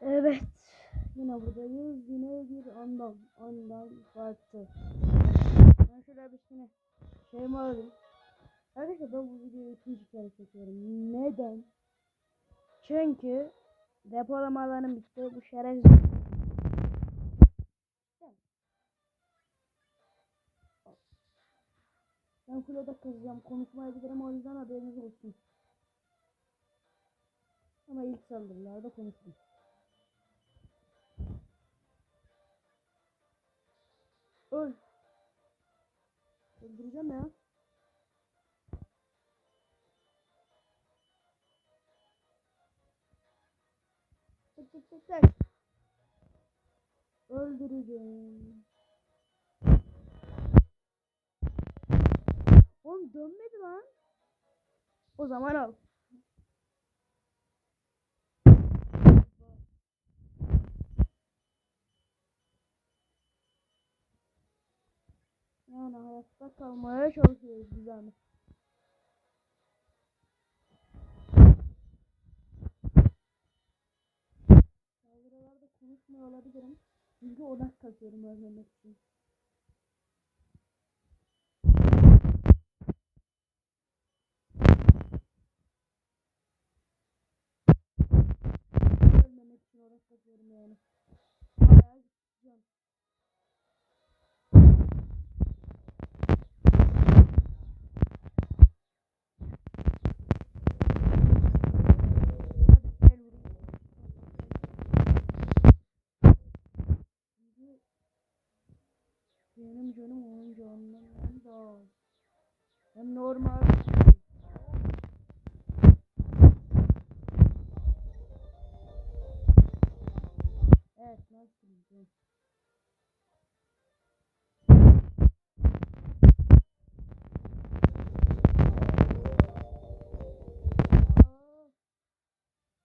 Evet. Yine buradayız. Yine bir andan. Andan farklı. Ben şöyle bir tane şey mi? Arkadaşlar ben bu videoyu ikinci kere çekiyorum. Neden? Çünkü depolama alanım bitti. Bu şerefsiz. Ben kulede kazacağım. Konuşmayabilirim o yüzden haberiniz olsun. Ama ilk saldırılarda konuştum. Öl. Öldüreceğim ya. Tık tık tık tık. Öldüreceğim. Oğlum dönmedi lan. O zaman al. Yani hayatta kalmaya çalışıyoruz biz yani. Saldırılarda konuşmuyor olabilirim. Çünkü odak kasıyorum ölmemek için. Ölmemek için odak kasıyorum yani. Bayağı gideceğim. Hadi gel vurayım. Şimdi benim canım onun canından daha az. Hem normal. Evet nasıl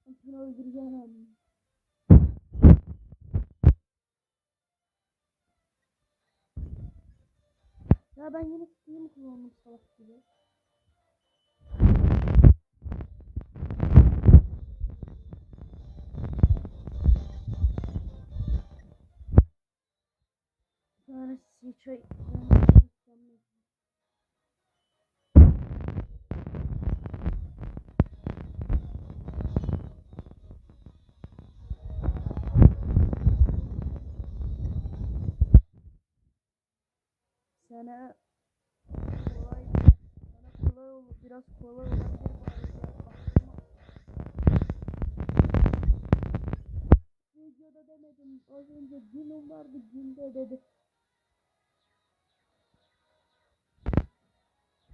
Hepsini öldüreceğim. Ya ben yine Steam kullandım salak gibi. Bir tane çay... Sana kolay sana kolay olur biraz kolay olabilir Videoda demedim az önce günüm vardı günde dedi.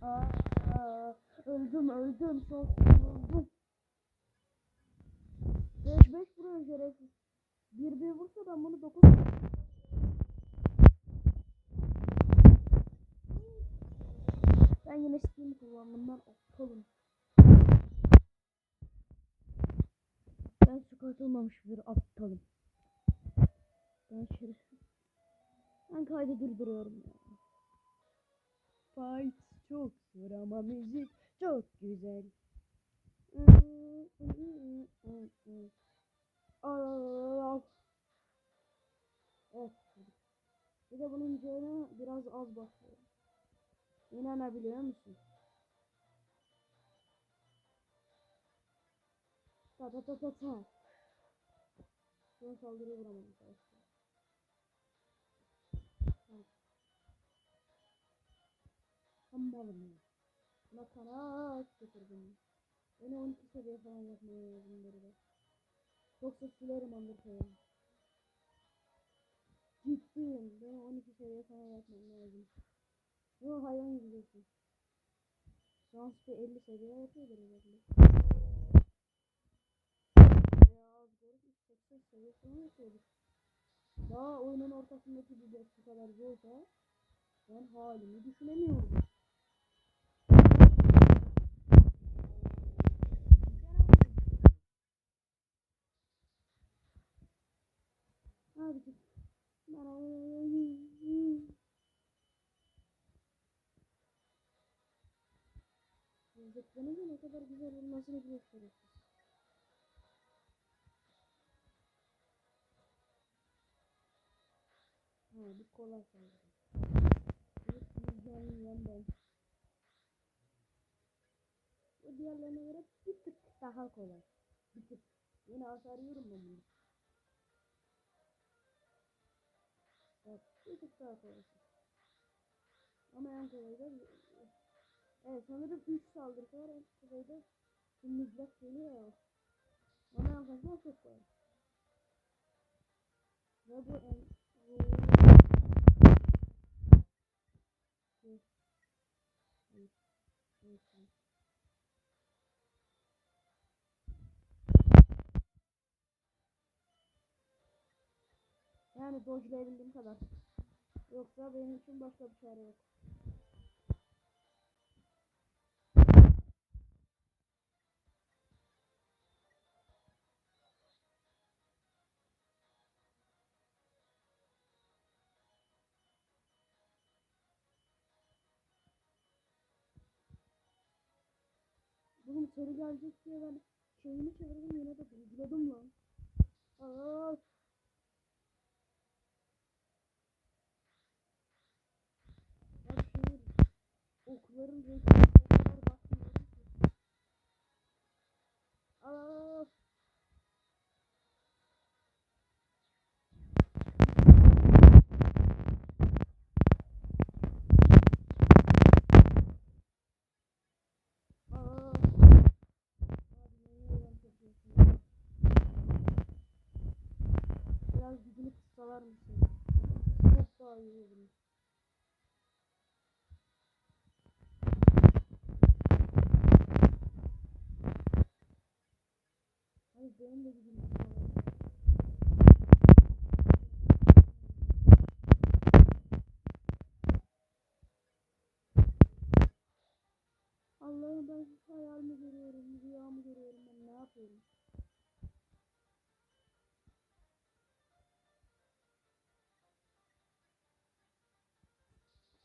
Aa, öldüm öldüm çok öldüm. 5 5 vuruyor şerefsiz. 1 1 vursa ben bunu 9 Kullandım ben aptalım. Ben çıkartılmamış bir aptalım. Ben şerefsiz. Ben kaydı durduruyorum ya. Fight çok zor ama müzik çok güzel. Evet. Bir de bunun canı biraz az basıyor. İnanabiliyor musun? Ta ta ta ta ta. Son saldırıyı vuramadım arkadaşlar. Tam balım ya. Buna kanat getirdim. Beni 12 seviye falan yapmaya lazım burada. Yoksa silerim Undertale'ı. Ciddiyim. Beni 12 seviye falan yapmam lazım. Bu hayvan. Şu an işte 50 seviye yapıyordur herhalde. Bayağı görüp 80 seviye falan yapıyordur. Daha oyunun ortasındaki bir bu kadar zorsa ben halimi düşünemiyorum. Zıplanınca ne kadar güzel olmasını biliyorsunuz. Ha bu kolay sanırım. Evet, mükemmelen ben. Bu diğerlerine göre bir tık daha kolay. Bir tık. Yine hasar yiyorum ben bunu. Evet, bir tık daha kolay. Ama en kolayı da Evet sanırım 3 saldırısı var. Kolay da bu mızrak geliyor ya. Ona yaklaşmak çok kolay. Ve bu en. Yani dodge'layabildiğim kadar. Yoksa benim için başka bir çare yok. Soru gelecek diye ben şeyini çevirdim yine de dojladım lan. Aa, Bak şehir okların renkine o kadar bakmıyorum ki. Aa, aa. Abi niye yan yapıyorsun? Biraz kıssalar mısın? İyi olur. Hayır benim de gücümü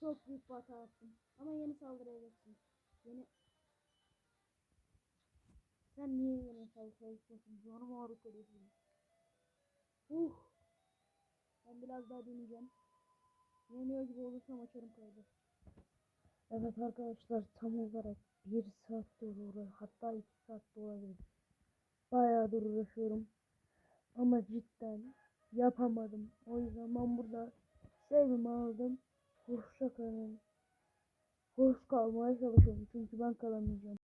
Çok büyük bir hata yaptım. Ama yeni geçtim. Yeni... Sen niye yeni geçiyorsun? Canım ağrı koyuyorsun. Uh. Ben biraz daha deneyeceğim. Yeniyor gibi olursam açarım kaydı. Evet arkadaşlar tam olarak bir saat doğru hatta iki saat olabilir. Bayağıdır uğraşıyorum. Ama cidden yapamadım. O yüzden ben burada sevimi aldım. Hoşça kalın. Hoş kalmaya çalışıyorum çünkü ben kalamayacağım.